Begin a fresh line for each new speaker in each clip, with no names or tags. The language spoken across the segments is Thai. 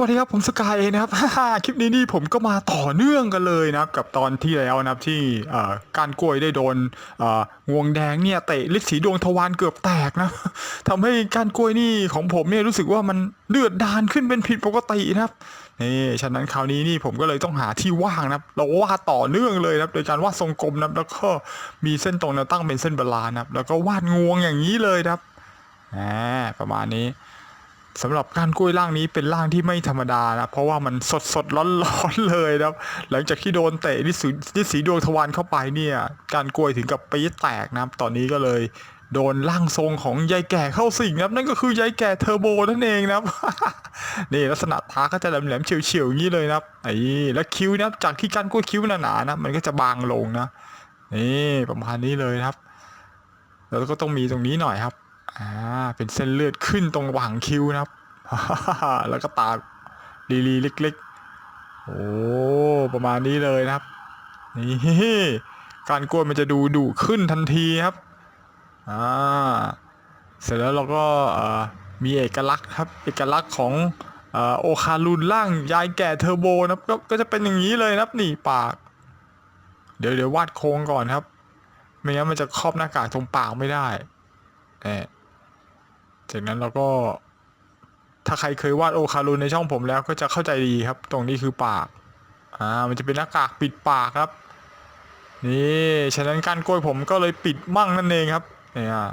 วัสดีครับผมสกายเองนะครับ คลิปนี้นี่ผมก็มาต่อเนื่องกันเลยนะครับ กับตอนที่แล้วนะครับที่การกล้วยได้โดนงวงแดงเนี่ยเตะฤทธิ์สีดวงทวารเกือบแตกนะทำให้การกล้วยนี่ของผมเนี่ยรู้สึกว่ามันเดือดดานขึ้นเป็นผิดปกตินะครับนี่ฉะนั้นคราวนี้นี่ผมก็เลยต้องหาที่ว่างนะครับเราวาดต่อเนื่องเลยนะครับโดยการวาดทรงกลมนะครับแล้วก็มีเส้นตรงแนวตั้งเป็นเส้นบาลานนะครับแล้วก็วาดงวงอย่างนี้เลยนะครับประมาณนี้ สำหรับการกล้วยร่างนี้เป็นร่างที่ไม่ธรรมดานะเพราะว่ามันสดสดร้อนร้อนเลยนะครับหลังจากที่โดนเตะนิสีนิสีดวงทวารเข้าไปเนี่ย การกล้วยถึงกับปีแตกนะครับ ตอนนี้ก็เลยโดนร่างทรงของยายแก่เข้าสิงนะครับนั่นก็คือยายแก่เทอร์โบนั่นเองนะครับ นี่ลักษณะตาก็จะแหลมๆเฉียวๆอย่างนี้เลยนะครับไอ้แล้วคิ้วนะจากที่การกล้วยคิ้วหนาๆนะมันก็จะบางลงนะนี่ประมาณนี้เลยนะครับ แล้วก็ต้องมีตรงนี้หน่อยครับ อ่าเป็นเส้นเลือดขึ้นตรงหว่างคิ้วนะครับ แล้วก็ตากลีลีเล็กๆ โอ้ประมาณนี้เลยนะครับ นี่การกล้วยมันจะดูดุขึ้นทันทีครับอ่าเสร็จแล้วเราก็มีเอกลักษณ์ครับเอกลักษณ์ของอโอคารุนล่างยายแก่เทอร์โบนะครับก็จะเป็นอย่างนี้เลยนะครับนี่ปาก เดี๋ยวเดี๋ยววาดโค้งก่อนครับ ไม่งั้นมันจะครอบหน้ากากตรงปากไม่ได้เอ่ จากนั้นเราก็ถ้าใครเคยวาดโอคารุนในช่องผมแล้วก็จะเข้าใจดีครับ ตรงนี้คือปาก อ่า มันจะเป็นหน้ากากปิดปากครับ นี่ ฉะนั้นการกล้วยผมก็เลยปิดมั่งนั่นเองครับ เนี่ย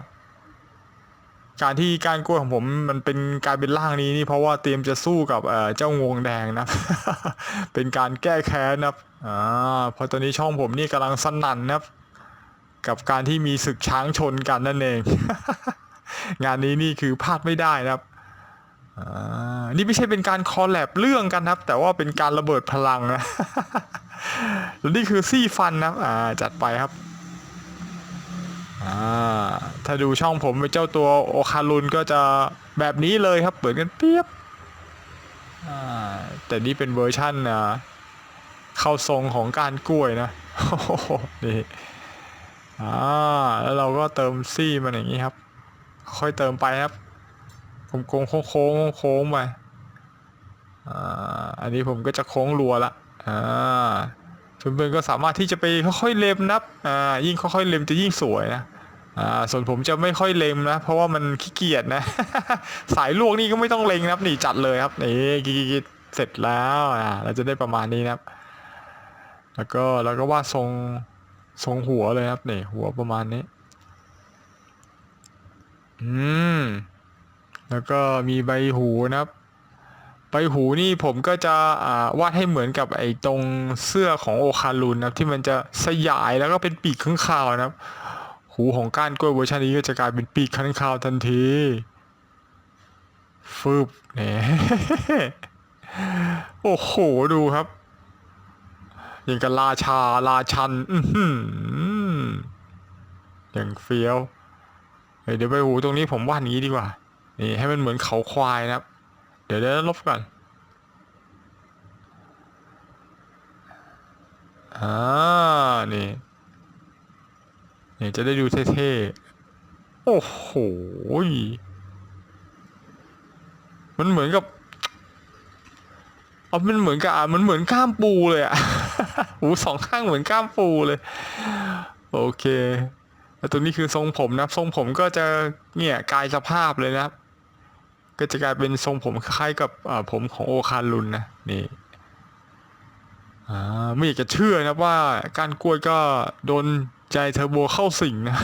การที่การกล้วยของผมมันเป็นกายเป็นร่างนี้นี่เพราะว่าเตรียมจะสู้กับเอ่อเจ้างวงแดงนะ เป็นการแก้แค้นนะครับ อ่าเพราะตอนนี้ช่องผมนี่กำลังสนั่นนะครับ กับการที่มีศึกช้างชนกันนั่นเอง งานนี้นี่คือพลาดไม่ได้นะครับอ่านี่ไม่ใช่เป็นการคอลแลบเรื่องกันครับ แต่ว่าเป็นการระเบิดพลังนะแล้วนี่คือซี่ฟันนะครับอ่าจัดไปครับอ่าถ้าดูช่องผมเจ้าตัวโอคารุนก็จะแบบนี้เลยครับเหมือนกันเปียบอ่าแต่นี่เป็นเวอร์ชั่นอ่าเข้าทรงของการกล้วยนะโอ้โหนี่อ่าแล้วเราก็เติมซี่มันอย่างนี้ครับ ค่อยเติมไปครับโค้งโค้งโค้งโค้งไปอ่าอันนี้ผมก็จะโค้งรัวละอ่าเพื่อนๆก็สามารถที่จะไปค่อยๆเล็มนับอ่ายิ่งค่อยๆเล็มจะยิ่งสวยนะอ่าส่วนผมจะไม่ค่อยเล็มนะ เพราะว่ามันขี้เกียจนะ สายลวกนี่ก็ไม่ต้องเล็งนะครับนี่จัดเลยครับนี่กิ๊กๆเสร็จแล้วอ่าเราจะได้ประมาณนี้นะครับ แล้วก็แล้วก็วาดทรงทรงหัวเลยครับนี่หัวประมาณนี้ อืม แล้วก็มีใบหูนะครับ ใบหูนี่ผมก็จะอ่าวาดให้เหมือนกับไอ้ตรงเสื้อของโอคารุนนะครับ ที่มันจะสยายแล้วก็เป็นปีกข้างคาวนะครับ หูของก้านกล้วยเวอร์ชันนี้ก็จะกลายเป็นปีกข้างคาวทันทีฟืบเนี่ยโอ้โหดูครับอย่างกับราชาราชัน อือหืออย่างเฟี้ยว เดี๋ยวใบหูตรงนี้ผมวาดนี้ดีกว่า นี่ให้มันเหมือนเขาควายนะครับ เดี๋ยวเดี๋ยวลบก่อนอ่านี่นี่จะได้ดูเท่ๆ โอ้โห มันเหมือนกับเอามันเหมือนกับอะมันเหมือนก้ามปูเลยอะหูสองข้างเหมือนก้ามปูเลย โอเค แล้วตรงนี้คือทรงผมนะทรงผมก็จะเนี่ยกลายสภาพเลยนะครับ ก็จะกลายเป็นทรงผมคล้ายกับผมของโอคารุนนะนี่อ่าไม่อยากจะเชื่อนะว่าการกล้วยก็โดนใจเทอร์โบเข้าสิงนะ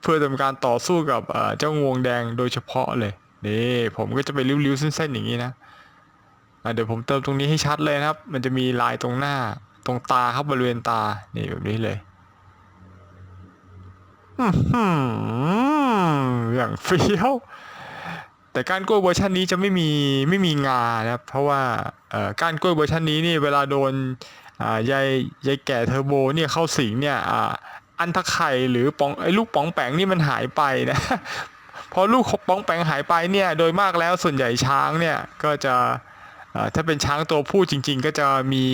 เพื่อทำการต่อสู้กับเจ้างวงแดงโดยเฉพาะเลยนี่ผมก็จะไปริ้วๆเส้นๆอย่างนี้นะเดี๋ยวผมเติมตรงนี้ให้ชัดเลยนะครับ มันจะมีลายตรงหน้าตรงตาครับบริเวณตานี่แบบนี้เลย อย่างเฟี้ยวแต่ก้านกล้วยเวอร์ชันนี้จะไม่มีไม่มีงานะครับเพราะว่าก้านกล้วยเวอร์ชันนี้นี่เวลาโดนยายยายแก่เทอร์โบเนี่ยเข้าสิงเนี่ยอันทะไข่หรือปองไอ้ลูกป๋องแปงนี่มันหายไปนะพอลูกป๋องแปงหายไปเนี่ยโดยมากแล้วส่วนใหญ่ช้างเนี่ยก็จะถ้าเป็นช้างตัวผู้จริง ๆ ก็จะมี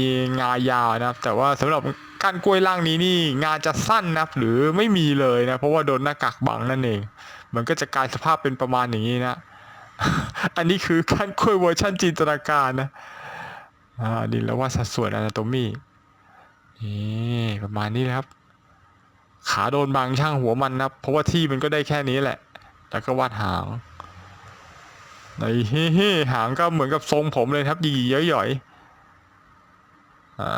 งายาวนะครับ แต่ว่าสำหรับ กานกล้วยล่างนี้นี่งานจะสั้นนะหรือไม่มีเลยนะ เพราะว่าโดนหน้ากากบังนั่นเอง มันก็จะกลายสภาพเป็นประมาณอย่างนี้นะ อันนี้คือการคุยเวอร์ชันจินตนาการนะอ่านี่แล้วว่าสัดส่วนอนาโตมีนี่ประมาณนี้นะครับ ขาโดนบางช่างหัวมันนะเพราะว่าที่มันก็ได้แค่นี้แหละ แล้วก็วาดหางในเฮ้หางก็เหมือนกับทรงผมเลยครับหยีๆย่อยๆ อ่า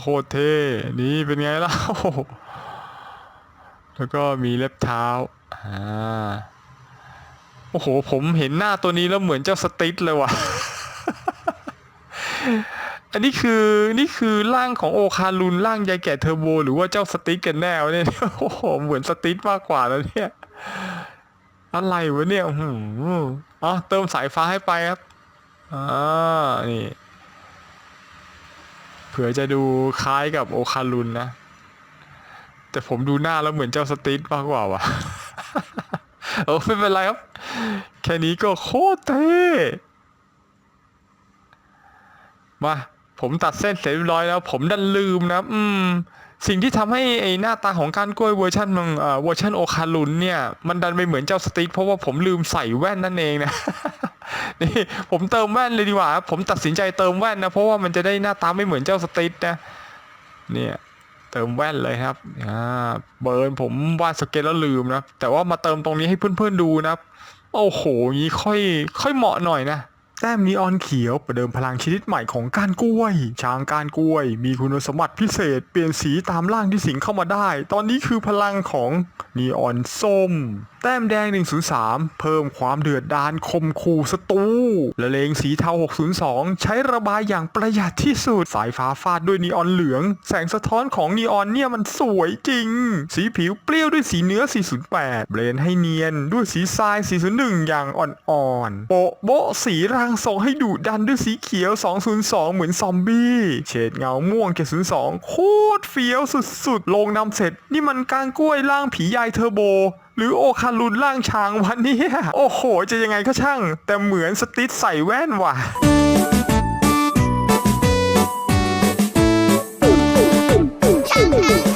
โคตรเท่ นี่เป็นไงล่ะแล้วก็มีเล็บเท้า อ่า โอ้โห ผมเห็นหน้าตัวนี้แล้วเหมือนเจ้าสติทเลยว่ะ อันนี้คือนี่คือร่างของโอคารุนร่างยายแก่เทอร์โบ หรือว่าเจ้าสติทกันแน่วเนี่ย โอ้โห เหมือนสติทมากกว่าแล้วเนี่ย อะไรวะเนี่ยอ๋อเติมสายฟ้าให้ไปครับ อ่า นี่ เผื่อจะดูคล้ายกับโอคารุนนะ แต่ผมดูหน้าแล้วเหมือนเจ้าสติทมากกว่าว่ะโอ้ไม่เป็นไรครับ แค่นี้ก็โคตรเท่มา ผมตัดเส้นเสร็จเรียบร้อยแล้ว ผมดันลืมนะ อืม สิ่งที่ทำให้ไอ้หน้าตาของการกล้วยเวอร์ชันเอ่อเวอร์ชันโอคารุนเนี่ย มันดันไปเหมือนเจ้าสติ๊กเพราะว่าผมลืมใส่แว่นนั่นเองนะ นี่ผมเติมแว่นเลยดีกว่าผมตัดสินใจเติมแว่นนะเพราะว่ามันจะได้หน้าตาไม่เหมือนเจ้าสติ๊กนะเนี่ยเติมแว่นเลยครับอ่าเบิร์นผมวาดสเก็ตแล้วลืมนะแต่ว่ามาเติมตรงนี้ให้เพื่อนๆดูนะโอ้โหงี้ค่อย ค่อยเหมาะหน่อยนะแต้มนีออนเขียวประเดิมพลังชนิดใหม่ของก้านกล้วย ช้างก้านกล้วย มีคุณสมบัติพิเศษ เปลี่ยนสีตามร่างที่สิงเข้ามาได้ ตอนนี้คือพลังของนีออนส้ม แต้มแดง 103 เพิ่มความเดือดดานคมคู่ศัตรูละเลงสีเทา 602 ใช้ระบายอย่างประหยัดที่สุด สายฟ้าฟาดด้วยนีออนเหลือง แสงสะท้อนของนีออนเนี่ยมันสวยจริง สีผิวเปรี้ยวด้วยสีเนื้อ 408 เบลนให้เนียนด้วยสีทราย 401 อย่างอ่อนๆ โปะโบะสีรางทรงให้ดุดันด้วยสีเขียว 202 เหมือนซอมบี้ เฉดเงาม่วง 702 โคตรเฟี้ยวสุดๆ ลงนำเสร็จ นี่มันกางกล้วยล่างผียายเทอร์โบหรือโอคารุนล่างช้างวันนี้โอ้โห จะยังไงก็ช่าง แต่เหมือนสติสใส่แว่นว่ะช่าง